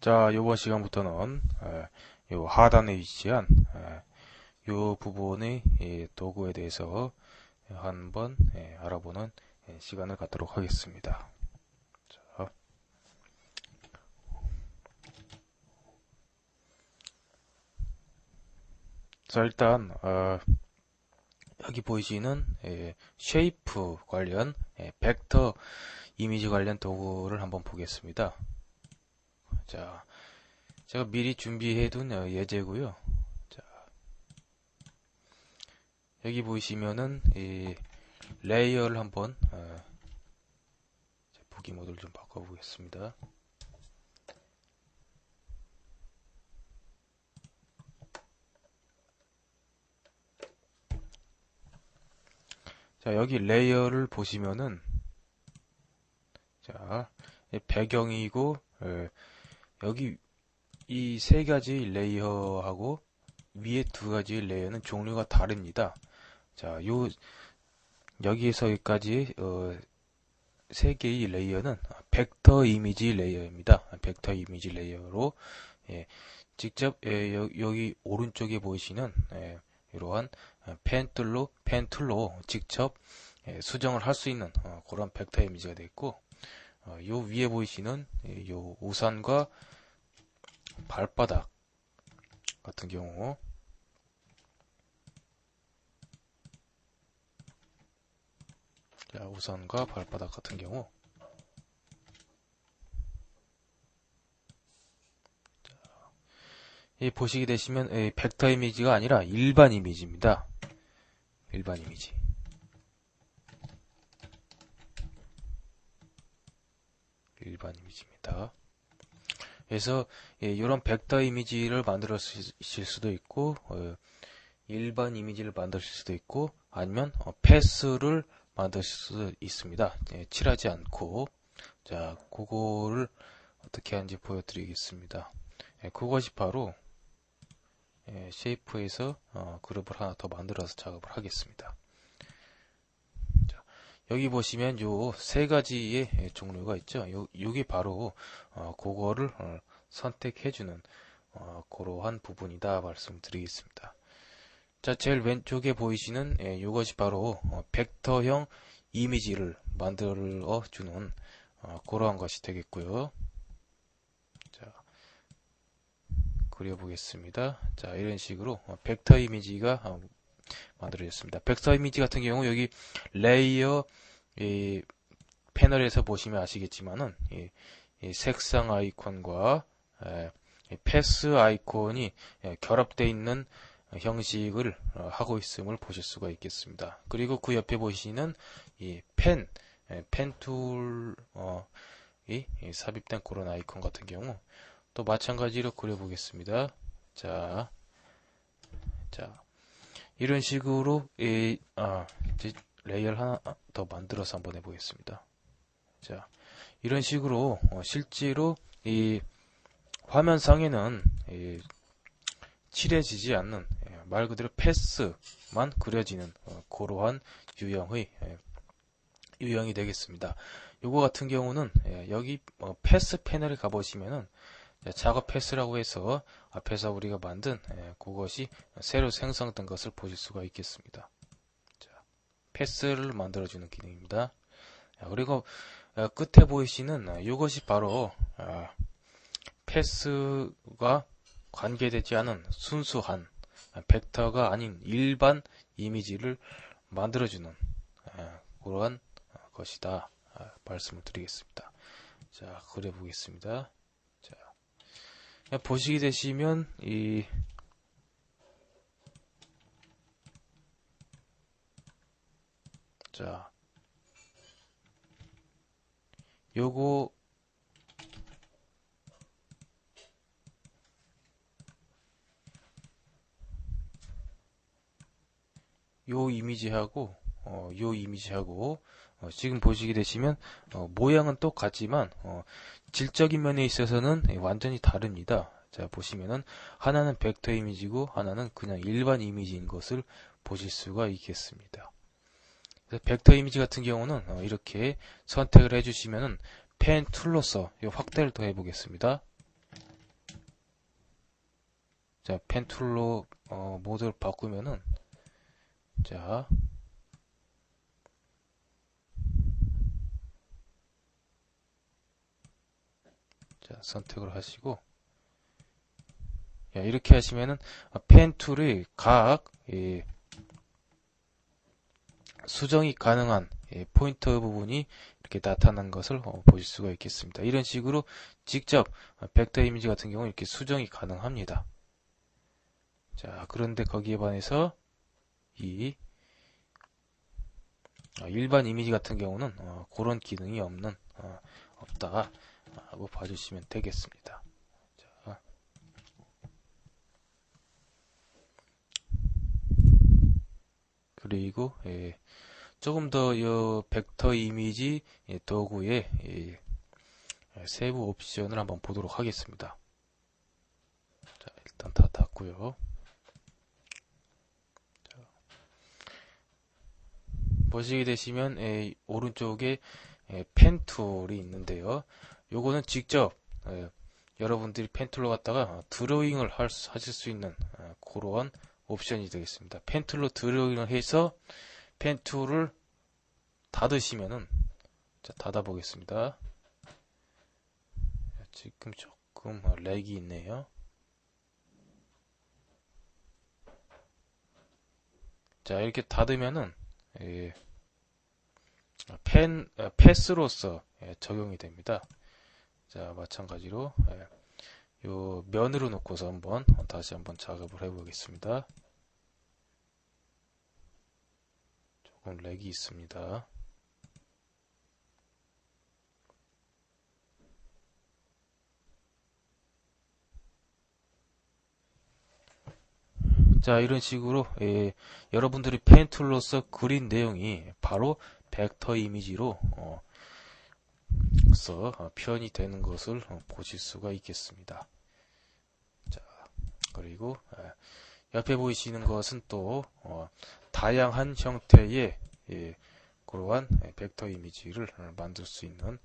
자, 요번 시간부터는 에, 요 하단에 위치한 에, 요 부분의 예, 도구에 대해서 한번 예, 알아보는 예, 시간을 갖도록 하겠습니다. 자, 자 일단 어, 여기 보이시는 예, 쉐이프 관련 예, 벡터 이미지 관련 도구를 한번 보겠습니다. 자, 제가 미리 준비해둔 어, 예제고요. 자, 여기 보이시면은 이 레이어를 한번 어, 보기 모드를 좀 바꿔보겠습니다. 자, 여기 레이어를 보시면은 자, 배경이고 에, 여기 이 세 가지 레이어하고 위에 두 가지 레이어는 종류가 다릅니다. 자, 요 여기에서 여기까지 어, 세 개의 레이어는 벡터 이미지 레이어입니다. 벡터 이미지 레이어로 예, 직접 예, 여, 기 오른쪽에 보이시는 예, 이러한 펜툴로 펜툴로 직접 예, 수정을 할 수 있는 어, 그런 벡터 이미지가 되어 있고 어, 요 위에 보이시는 예, 요 우산과 발바닥 같은 경우 자, 우산과 발바닥 같은 경우 자, 이 보시게 되시면 이 벡터 이미지가 아니라 일반 이미지입니다. 일반 이미지. 일반 이미지입니다. 그래서 예, 이런 벡터 이미지를 만들었을 수도 있고 어, 일반 이미지를 만드실 수도 있고 아니면 어, 패스를 만드실 수도 있습니다. 예, 칠하지 않고 자 그거를 어떻게 하는지 보여드리겠습니다. 예, 그것이 바로 예, 쉐이프에서 어, 그룹을 하나 더 만들어서 작업을 하겠습니다. 자, 여기 보시면 요 세 가지의 예, 종류가 있죠. 요, 요게 바로 어, 그거를 어, 선택해주는 어, 그러한 부분이다 말씀드리겠습니다. 자, 제일 왼쪽에 보이시는 예, 이것이 바로 어, 벡터형 이미지를 만들어 주는 어, 그러한 것이 되겠고요. 자, 그려보겠습니다. 자, 이런 식으로 어, 벡터 이미지가 어, 만들어졌습니다. 벡터 이미지 같은 경우 여기 레이어 이, 패널에서 보시면 아시겠지만은 이, 이 색상 아이콘과 에, 패스 아이콘이 예, 결합되어 있는 형식을 어, 하고 있음을 보실 수가 있겠습니다. 그리고 그 옆에 보시는 이 펜, 펜 툴이 삽입된 그런 아이콘 같은 경우 또 마찬가지로 그려보겠습니다. 자, 자 이런 식으로 이, 아, 레이어를 하나 더 만들어서 한번 해보겠습니다. 자, 이런 식으로 어, 실제로 이 화면 상에는 이 칠해지지 않는 예, 말 그대로 패스만 그려지는 어, 그러한 유형의 예, 유형이 되겠습니다. 요거 같은 경우는 예, 여기 어, 패스 패널에 가보시면은 작업 패스라고 해서 앞에서 우리가 만든 그것이 새로 생성된 것을 보실 수가 있겠습니다. 패스를 만들어주는 기능입니다. 그리고 어, 끝에 보이시는 이것이 바로 패스가 관계되지 않은 순수한 벡터가 아닌 일반 이미지를 만들어주는 그러한 것이다 말씀을 드리겠습니다. 자 그려보겠습니다. 자 보시게 되시면 이 자, 요거 요 이미지하고 어, 요 이미지하고 어, 지금 보시게 되시면 어, 모양은 똑같지만 어, 질적인 면에 있어서는 완전히 다릅니다. 자 보시면은 하나는 벡터 이미지고 하나는 그냥 일반 이미지인 것을 보실 수가 있겠습니다. 벡터 이미지 같은 경우는 어, 이렇게 선택을 해주시면은 펜 툴로서 확대를 더 해보겠습니다. 자, 펜 툴로 어, 모드를 바꾸면은 자, 자, 선택을 하시고 야, 이렇게 하시면은 펜 툴의 각 예, 수정이 가능한 예, 포인터 부분이 이렇게 나타난 것을 어, 보실 수가 있겠습니다. 이런 식으로 직접 어, 벡터 이미지 같은 경우 이렇게 수정이 가능합니다. 자, 그런데 거기에 반해서 이 어, 일반 이미지 같은 경우는 어, 그런 기능이 없는 어, 없다 하고 봐주시면 되겠습니다. 자. 그리고 예, 조금 더 이 벡터 이미지 예, 도구의 예, 세부 옵션을 한번 보도록 하겠습니다. 자, 일단 다 닫고요. 자, 보시게 되시면 예, 오른쪽에 예, 펜 툴이 있는데요. 요거는 직접 예, 여러분들이 펜 툴로 갖다가 드로잉을 할 수, 하실 수 있는 어, 그러한 옵션이 되겠습니다. 펜 툴로 드로잉을 해서 펜 툴을 닫으시면은 자, 닫아 보겠습니다. 지금 조금 렉이 있네요. 자, 이렇게 닫으면은 예, 펜 아, 패스로서 예, 적용이 됩니다. 자, 마찬가지로 예, 요 면으로 놓고서 한번 다시 한번 작업을 해보겠습니다. 조금 렉이 있습니다. 자, 이런 식으로 예, 여러분들이 펜 툴로서 그린 내용이 바로 벡터 이미지로 어, 서 어, 표현이 되는 것을 어, 보실 수가 있겠습니다. 자, 그리고 예, 옆에 보이시는 것은 또 어, 다양한 형태의 예, 그러한 예, 벡터 이미지를 어, 만들 수 있는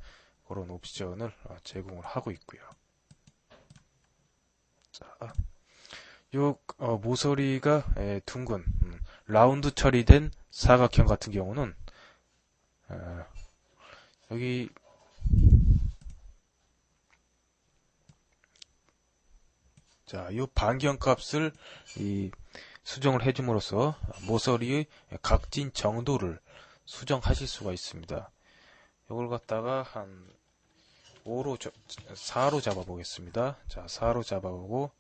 그런 옵션을 어, 제공을 하고 있고요. 자, 요 어, 모서리가 에, 둥근 음, 라운드 처리된 사각형 같은 경우는 어, 여기 자, 이 반경 값을 이 수정을 해줌으로써 모서리의 각진 정도를 수정하실 수가 있습니다. 이걸 갖다가 한 5로 4로 잡아 보겠습니다. 자, 4로 잡아 보고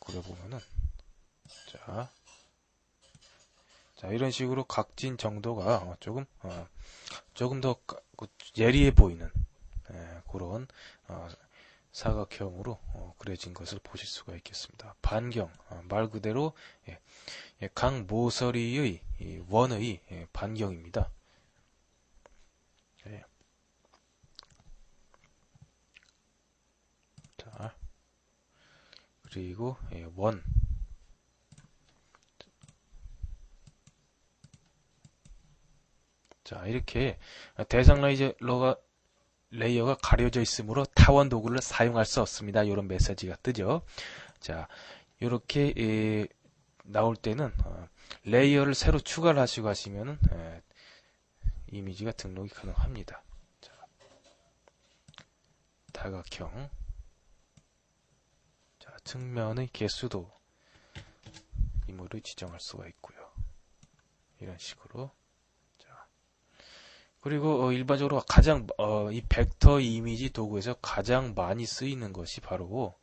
그려 보면은 자, 자 이런 식으로 각진 정도가 조금 어, 조금 더그 예리해 보이는 예, 그런 어, 사각형으로 어, 그려진 것을 보실 수가 있겠습니다. 반경 어, 말 그대로 예, 예, 각 모서리의 원의 예, 반경입니다. 예. 자 그리고 예, 원 자, 이렇게 대상 레이저가, 레이어가 가려져 있으므로 타원 도구를 사용할 수 없습니다. 이런 메시지가 뜨죠. 자, 이렇게 에, 나올 때는 어, 레이어를 새로 추가를 하시고 하시면은 에, 이미지가 등록이 가능합니다. 자, 다각형 자, 측면의 개수도 이모를 지정할 수가 있고요. 이런 식으로 그리고 어, 일반적으로 가장 어, 이 벡터 이미지 도구에서 가장 많이 쓰이는 것이 바로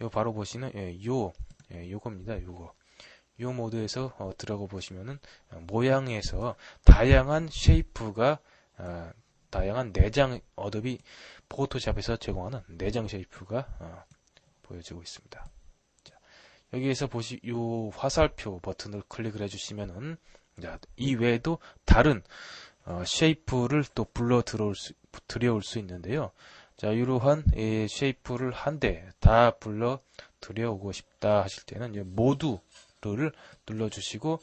요 바로 보시는 예, 요 예, 요겁니다. 요거 요 모드에서 어, 들어가 보시면은 어, 모양에서 다양한 쉐이프가 어, 다양한 내장 어도비 포토샵에서 제공하는 내장 쉐이프가 어, 보여지고 있습니다. 자, 여기에서 보시 요 화살표 버튼을 클릭을 해주시면은 자, 이 외에도 다른 어, 쉐이프를 또 불러 들어올 수, 들여올 수 있는데요. 자, 이러한 예, 쉐이프를 한 대 다 불러 들여오고 싶다 하실 때는 모두를 눌러주시고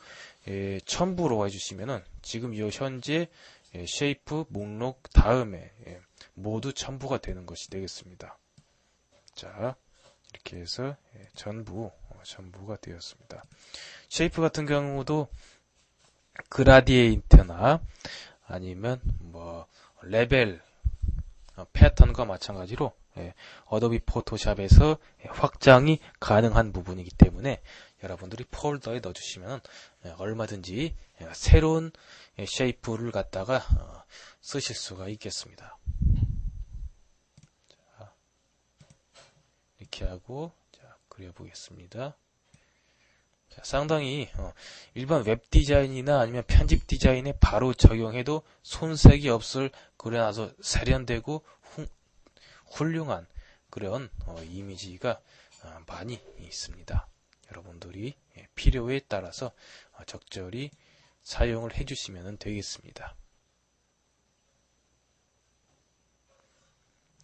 예, 첨부로 해주시면은 지금 이 현재 예, 쉐이프 목록 다음에 예, 모두 첨부가 되는 것이 되겠습니다. 자, 이렇게 해서 예, 전부 어, 전부가 되었습니다. 쉐이프 같은 경우도 그라디에이트나 아니면 뭐 레벨 어, 패턴과 마찬가지로 예, 어도비 포토샵에서 예, 확장이 가능한 부분이기 때문에 여러분들이 폴더에 넣어주시면 예, 얼마든지 예, 새로운 예, 쉐이프를 갖다가 어, 쓰실 수가 있겠습니다. 자, 이렇게 하고 자, 그려보겠습니다. 자, 상당히 어, 일반 웹 디자인이나 아니면 편집 디자인에 바로 적용해도 손색이 없을 아주 세련되고 후, 훌륭한 그런 어, 이미지가 어, 많이 있습니다. 여러분들이 예, 필요에 따라서 어, 적절히 사용을 해주시면 되겠습니다.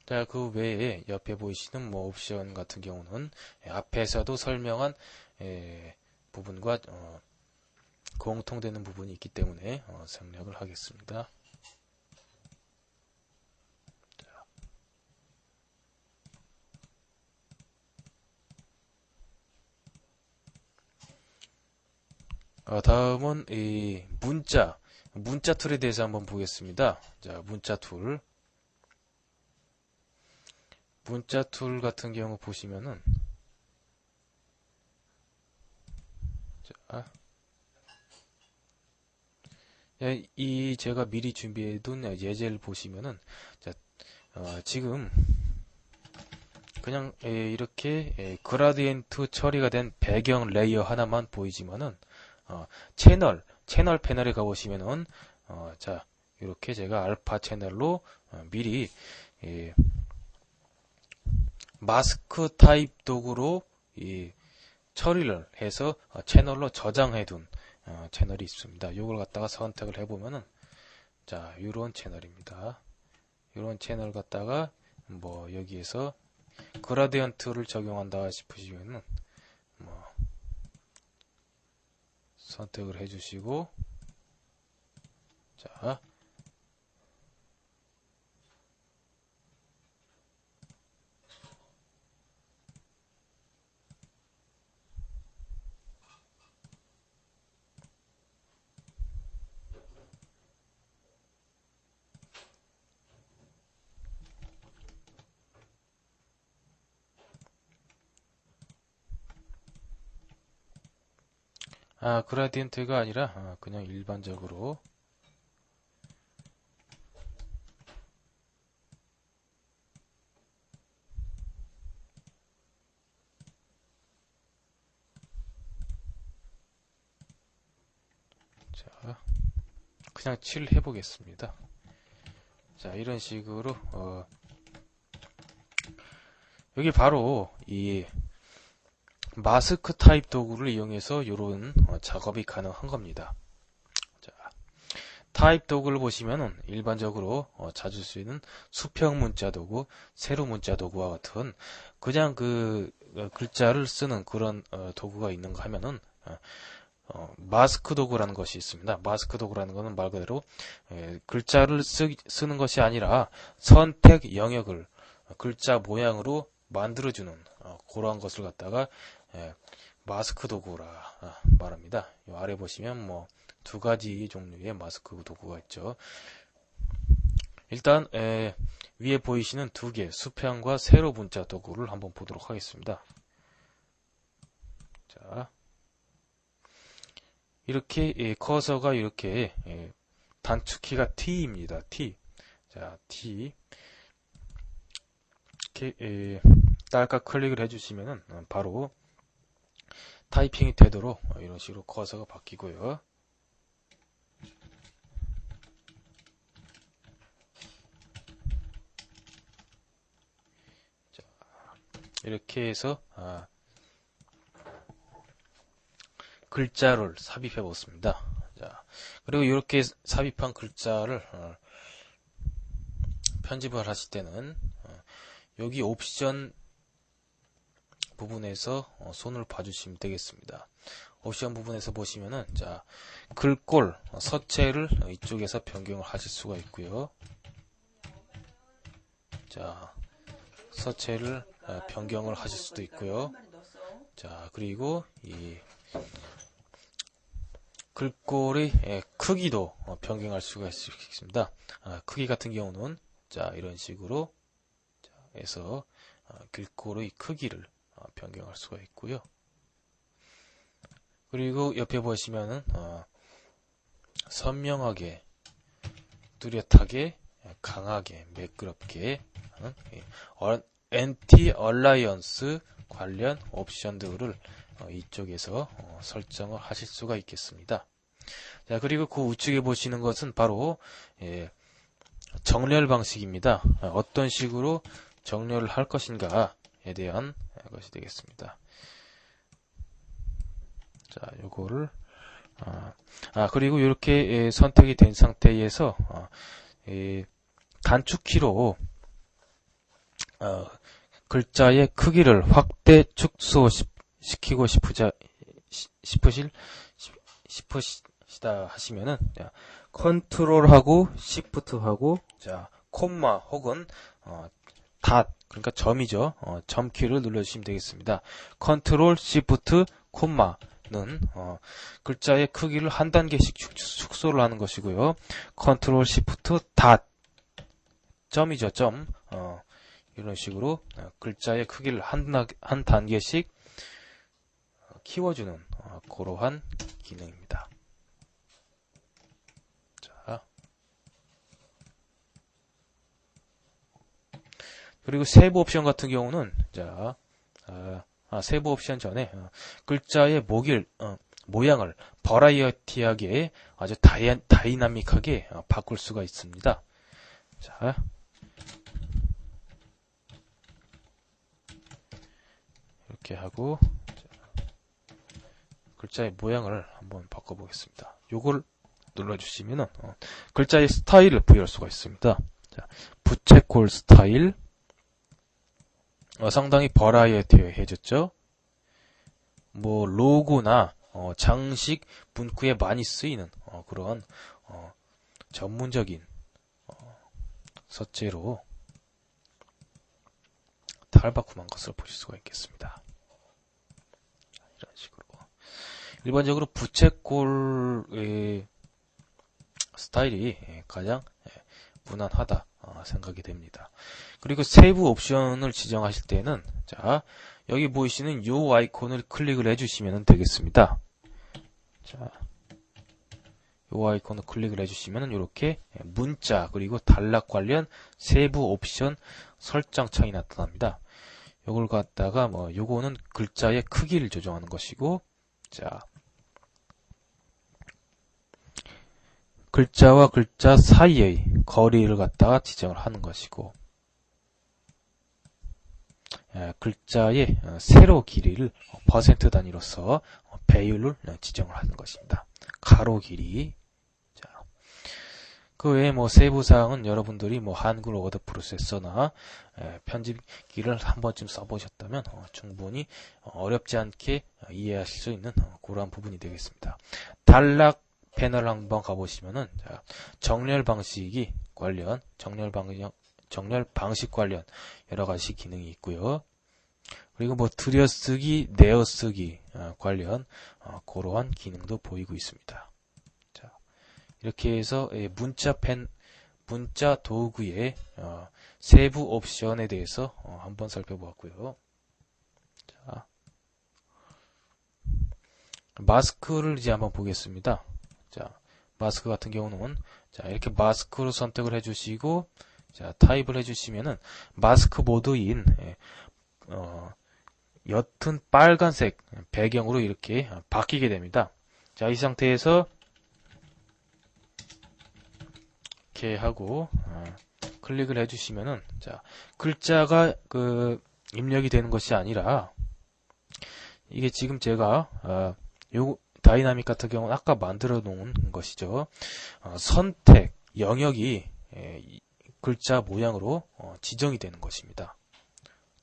자, 그 외에 옆에 보이시는 뭐 옵션 같은 경우는 예, 앞에서도 설명한 예, 부분과 어, 공통되는 부분이 있기 때문에 어, 생략을 하겠습니다. 어, 다음은 이 문자, 문자 툴에 대해서 한번 보겠습니다. 자, 문자 툴. 문자 툴 같은 경우 보시면은 자, 예, 이 제가 미리 준비해둔 예제를 보시면은 자, 어, 지금 그냥 예, 이렇게 예, 그라디엔트 처리가 된 배경 레이어 하나만 보이지만은 어, 채널, 채널 패널에 가보시면은, 어, 자, 이렇게 제가 알파 채널로 어, 미리, 예, 마스크 타입 도구로 이 처리를 해서 어, 채널로 저장해둔 어, 채널이 있습니다. 이걸 갖다가 선택을 해보면은, 자, 이런 채널입니다. 이런 채널 갖다가 뭐 여기에서 그라디언트를 적용한다 싶으시면은 뭐 선택을 해주시고 자 아, 그라디언트가 아니라 아, 그냥 일반적으로 자, 그냥 칠 해 보겠습니다. 자, 이런 식으로 어, 여기 바로 이 마스크 타입 도구를 이용해서 이런 어, 작업이 가능한 겁니다. 자, 타입 도구를 보시면은 일반적으로 어, 자주 쓰이는 수평 문자 도구, 세로 문자 도구와 같은 그냥 그 어, 글자를 쓰는 그런 어, 도구가 있는가 하면은 어, 어, 마스크 도구라는 것이 있습니다. 마스크 도구라는 것은 말 그대로 에, 글자를 쓰, 쓰는 것이 아니라 선택 영역을 어, 글자 모양으로 만들어주는 어, 그러한 것을 갖다가 에, 마스크 도구라 아, 말합니다. 이 아래 보시면 뭐 두 가지 종류의 마스크 도구가 있죠. 일단 에, 위에 보이시는 두 개 수평과 세로 문자 도구를 한번 보도록 하겠습니다. 자, 이렇게 예, 커서가 이렇게 예, 단축키가 T입니다. T. 자, T. 이렇게 예, 딸깍 클릭을 해주시면은 어, 바로 타이핑이 되도록 어, 이런 식으로 커서가 바뀌고요. 자, 이렇게 해서 아, 글자를 삽입해 보습니다. 자, 그리고 이렇게 삽입한 글자를 어, 편집을 하실 때는 어, 여기 옵션 부분에서 어, 손을 봐주시면 되겠습니다. 옵션 부분에서 보시면은 자 글꼴 어, 서체를 이쪽에서 변경을 하실 수가 있고요. 자 서체를 어, 변경을 하실 수도 있고요. 자, 그리고 이 글꼴의 예, 크기도 어, 변경할 수가 있- 있습니다. 아, 크기 같은 경우는 자, 이런 식으로 자, 해서 어, 글꼴의 크기를 어, 변경할 수가 있고요. 그리고 옆에 보시면은 어, 선명하게, 뚜렷하게, 강하게, 매끄럽게 하는 엔티 얼라이언스 관련 옵션 들을 어, 이쪽에서 어, 설정을 하실 수가 있겠습니다. 자, 그리고 그 우측에 보시는 것은 바로 예, 정렬 방식입니다. 어, 어떤 식으로 정렬을 할 것인가 에 대한 것이 되겠습니다. 자, 요거를 아, 아, 그리고 이렇게 예, 선택이 된 상태에서 어, 예, 단축키로 어, 글자의 크기를 확대 축소시키고 싶으자 시- 싶으실 시- 싶으시다 하시면은 자, 컨트롤하고 시프트하고 자 콤마 혹은 어, 닷. 그러니까 점이죠. 어, 점 키를 눌러주시면 되겠습니다. 컨트롤 시프트 콤마는 어, 글자의 크기를 한 단계씩 축- 축소를 하는 것이고요. 컨트롤 시프트 닷. 점이죠 점. 어, 이런 식으로 어, 글자의 크기를 한, 나- 한 단계씩 어, 키워주는 어, 그러한 기능입니다. 자. 그리고 세부 옵션 같은 경우는 자, 아, 아, 세부 옵션 전에 어, 글자의 모길 어, 모양을 버라이어티하게 아주 다이, 다이나믹하게 어, 바꿀 수가 있습니다. 자, 이렇게 하고 자, 글자의 모양을 한번 바꿔보겠습니다. 요걸 눌러주시면은 어, 글자의 스타일을 부여할 수가 있습니다. 자, 부채꼴 스타일 어, 상당히 버라이어티해졌죠. 뭐 로고나 어, 장식 문구에 많이 쓰이는 어, 그런 어, 전문적인 어, 서체로 탈바꿈한 것을 보실 수가 있겠습니다. 이런 식으로 일반적으로 부채꼴의 스타일이 가장 무난하다 어, 생각이 됩니다. 그리고 세부 옵션을 지정하실 때는 자 여기 보이시는 이 아이콘을 클릭을 해주시면 되겠습니다. 자, 이 아이콘을 클릭을 해주시면 이렇게 문자 그리고 단락 관련 세부 옵션 설정 창이 나타납니다. 요걸 갖다가 뭐 요거는 글자의 크기를 조정하는 것이고 자 글자와 글자 사이의 거리를 갖다가 지정을 하는 것이고 예, 글자의 어, 세로 길이를 어, 퍼센트 단위로서 어, 배율을 어, 지정을 하는 것입니다. 가로 길이 자, 그 외에 뭐 세부 사항은 여러분들이 뭐 한글 워드 프로세서나 예, 편집기를 한 번쯤 써보셨다면 어, 충분히 어, 어렵지 않게 어, 이해하실 수 있는 어, 그러한 부분이 되겠습니다. 단락 패널 한번 가보시면은 자, 정렬 방식이 관련 정렬 방식 정렬 방식 관련 여러 가지 기능이 있고요. 그리고 뭐 들여쓰기, 내어쓰기 어, 관련 어, 그러한 기능도 보이고 있습니다. 자, 이렇게 해서 예, 문자 펜 문자 도구의 어, 세부 옵션에 대해서 어, 한번 살펴보았고요. 자, 마스크를 이제 한번 보겠습니다. 자, 마스크 같은 경우는 자, 이렇게 마스크로 선택을 해 주시고 자, 타입을 해 주시면은 마스크 모드인 예, 어, 옅은 빨간색 배경으로 이렇게 바뀌게 됩니다. 자, 이 상태에서 이렇게 하고 어, 클릭을 해 주시면은 자, 글자가 그 입력이 되는 것이 아니라 이게 지금 제가 어, 요 다이나믹 같은 경우는 아까 만들어 놓은 것이죠. 어, 선택 영역이 예, 이 글자 모양으로 어, 지정이 되는 것입니다.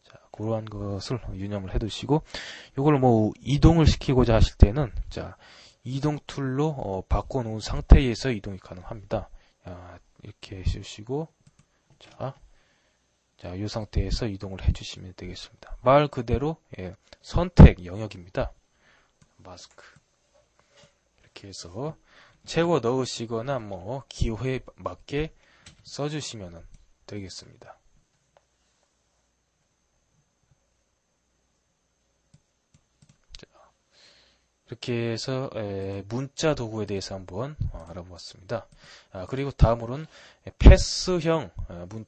자, 그러한 것을 유념을 해두시고, 이걸 뭐 이동을 시키고자 하실 때는 자 이동 툴로 어, 바꿔놓은 상태에서 이동이 가능합니다. 야, 이렇게 해주시고, 자, 자, 이 상태에서 이동을 해주시면 되겠습니다. 말 그대로 예, 선택 영역입니다. 마스크 이렇게 해서 채워 넣으시거나 뭐 기호에 맞게 써주시면 되겠습니다. 이렇게 해서 문자 도구에 대해서 한번 어, 알아보았습니다. 아, 그리고 다음으로는 패스형 어, 문,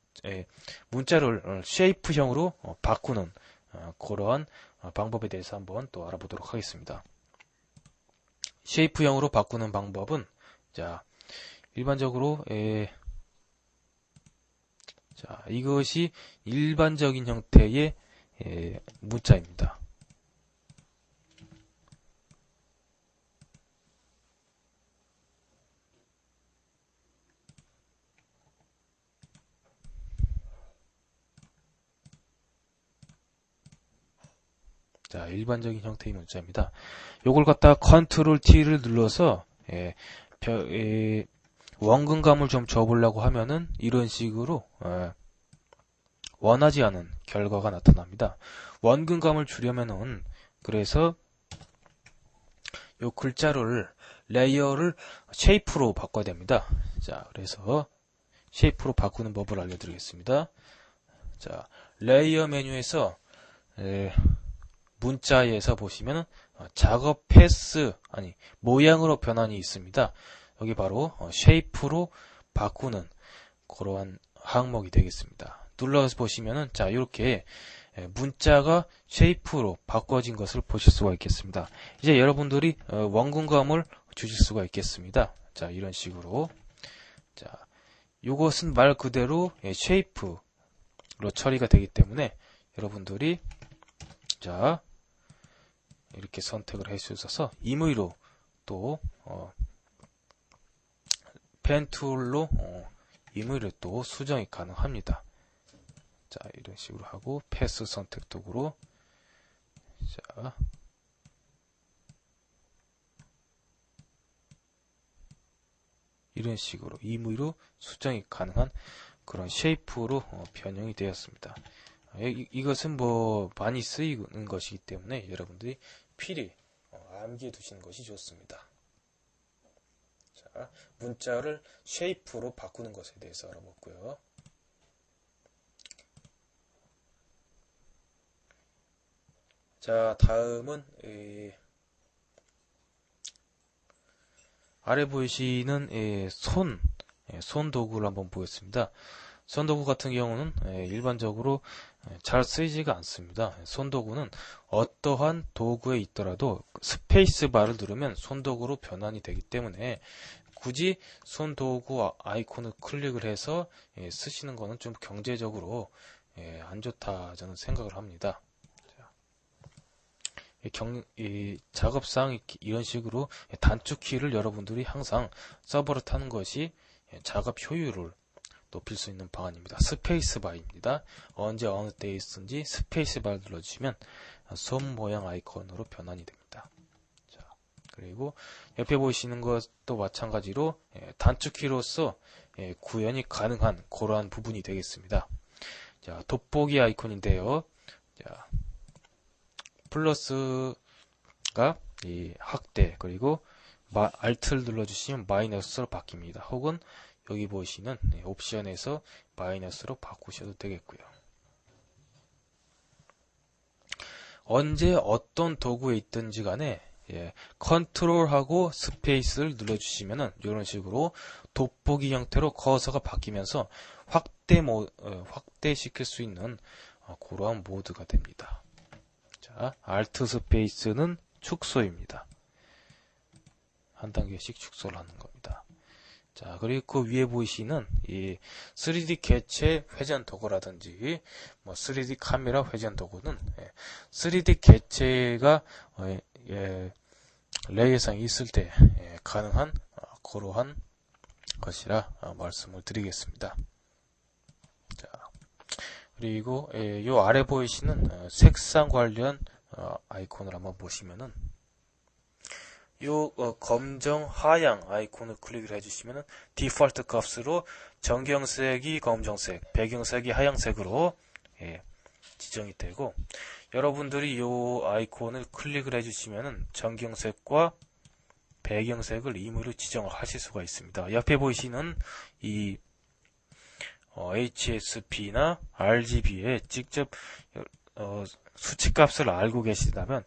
문자를 어, 쉐이프형으로 바꾸는 그러한 방법에 대해서 한번 또 알아보도록 하겠습니다. 쉐이프형으로 바꾸는 방법은 자 일반적으로 에, 자 이것이 일반적인 형태의 에, 문자입니다. 자, 일반적인 형태의 문자입니다. 요걸 갖다 컨트롤 T를 눌러서 예, 벼, 예, 원근감을 좀 줘보려고 하면은 이런 식으로 예, 원하지 않은 결과가 나타납니다. 원근감을 주려면은 그래서 요 글자를 레이어를 쉐이프로 바꿔야 됩니다. 자, 그래서 쉐이프로 바꾸는 법을 알려드리겠습니다. 자, 레이어 메뉴에서 에, 문자에서 보시면 어, 작업 패스 아니 모양으로 변환이 있습니다. 여기 바로 쉐이프로 바꾸는 그러한 항목이 되겠습니다. 눌러서 보시면은 자 이렇게 문자가 쉐이프로 바꿔진 것을 보실 수가 있겠습니다. 이제 여러분들이 어, 원근감을 주실 수가 있겠습니다. 자 이런 식으로 자 이것은 말 그대로 쉐이프로 처리가 되기 때문에 여러분들이 자 이렇게 선택을 있어서 임의로 또 어, 펜 툴로 어, 임의로 또 수정이 가능합니다. 자 이런 식으로 하고 패스 선택 도구로 자 이런 식으로 임의로 수정이 가능한 그런 쉐이프로 어, 변형이 되었습니다. 이, 것은 뭐 많이 쓰이는 것이기 때문에 여러분들이 필히 어, 암기해 두시는 것이 좋습니다. 자, 문자를 쉐이프로 바꾸는 것에 대해서 알아봤고요. 자, 다음은 에, 아래 보이시는 손, 손 도구를 한번 보겠습니다. 손 도구 같은 경우는 일반적으로 잘 쓰이지가 않습니다. 손도구는 어떠한 도구에 있더라도 스페이스 바를 누르면 손도구로 변환이 되기 때문에 굳이 손도구 아이콘을 클릭을 해서 예, 쓰시는 것은 좀 경제적으로 예, 안 좋다 저는 생각을 합니다. 경, 작업상 이런 식으로 단축키를 여러분들이 항상 서버를 타는 것이 예, 작업 효율을 높일 수 있는 방안입니다. 스페이스바입니다. 언제 어느 때에 있든지 스페이스바를 눌러주시면 손 모양 아이콘으로 변환이 됩니다. 자, 그리고 옆에 보시는 것도 마찬가지로 예, 단축키로서 예, 구현이 가능한 그러한 부분이 되겠습니다. 자, 돋보기 아이콘인데요. 자, 플러스가 이 확대 그리고 마, Alt를 눌러주시면 마이너스로 바뀝니다. 혹은 여기 보시는 네, 옵션에서 마이너스로 바꾸셔도 되겠고요. 언제 어떤 도구에 있든지 간에 예, 컨트롤하고 스페이스를 눌러주시면은 이런 식으로 돋보기 형태로 커서가 바뀌면서 확대 모, 어, 확대시킬 수 있는 어, 그러한 모드가 됩니다. 자, Alt 스페이스는 축소입니다. 한 단계씩 축소를 하는 겁니다. 자, 그리고 그 위에 보이시는 이 3D 개체 회전 도구라든지 뭐 3D 카메라 회전 도구는 3D 예, 개체가 어, 예, 레이어상이 있을 때 예, 가능한 어, 그러한 것이라 어, 말씀을 드리겠습니다. 자, 그리고 이 아래 보이시는 색상 관련 아이콘을 한번 보시면은 요 어, 검정 하양 아이콘을 클릭을 해주시면 디폴트 값으로 전경색이 검정색, 배경색이 하얀색으로 예, 지정이 되고 여러분들이 이 아이콘을 클릭을 해주시면은 전경색과 배경색을 임의로 지정을 하실 수가 있습니다. 옆에 보이시는 이 어, HSP나 RGB에 직접 어, 수치값을 알고 계시다면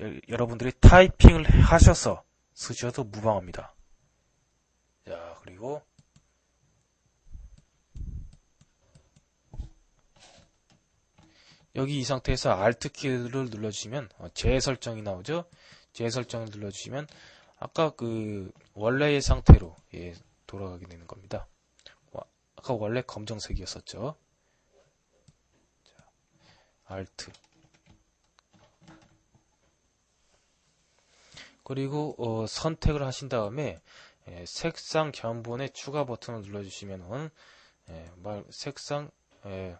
여- 여러분들이 타이핑을 하셔서 쓰셔도 무방합니다. 자, 그리고 여기 이 상태에서 Alt 키를 눌러주시면 어, 재설정이 나오죠. 재설정을 눌러주시면 아까 그 원래의 상태로 예, 돌아가게 되는 겁니다. 와, 아까 원래 검정색이었었죠. 자, Alt 그리고 어, 선택을 하신 다음에 예, 색상 견본의 추가 버튼을 눌러주시면은 예, 말 색상 예,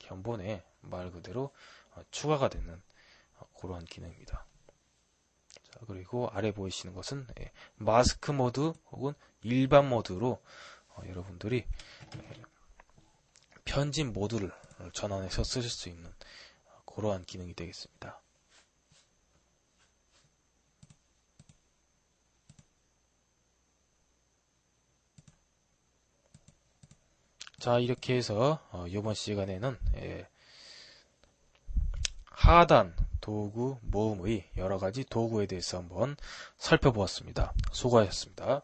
견본에 말 그대로 어, 추가가 되는 어, 그러한 기능입니다. 자, 그리고 아래 보이시는 것은 예, 마스크 모드 혹은 일반 모드로 어, 여러분들이 예, 편집 모드를 전환해서 쓰실 수 있는 어, 그러한 기능이 되겠습니다. 자, 이렇게 해서 어, 이번 시간에는 예, 하단 도구 모음의 여러 가지 도구에 대해서 한번 살펴보았습니다. 수고하셨습니다.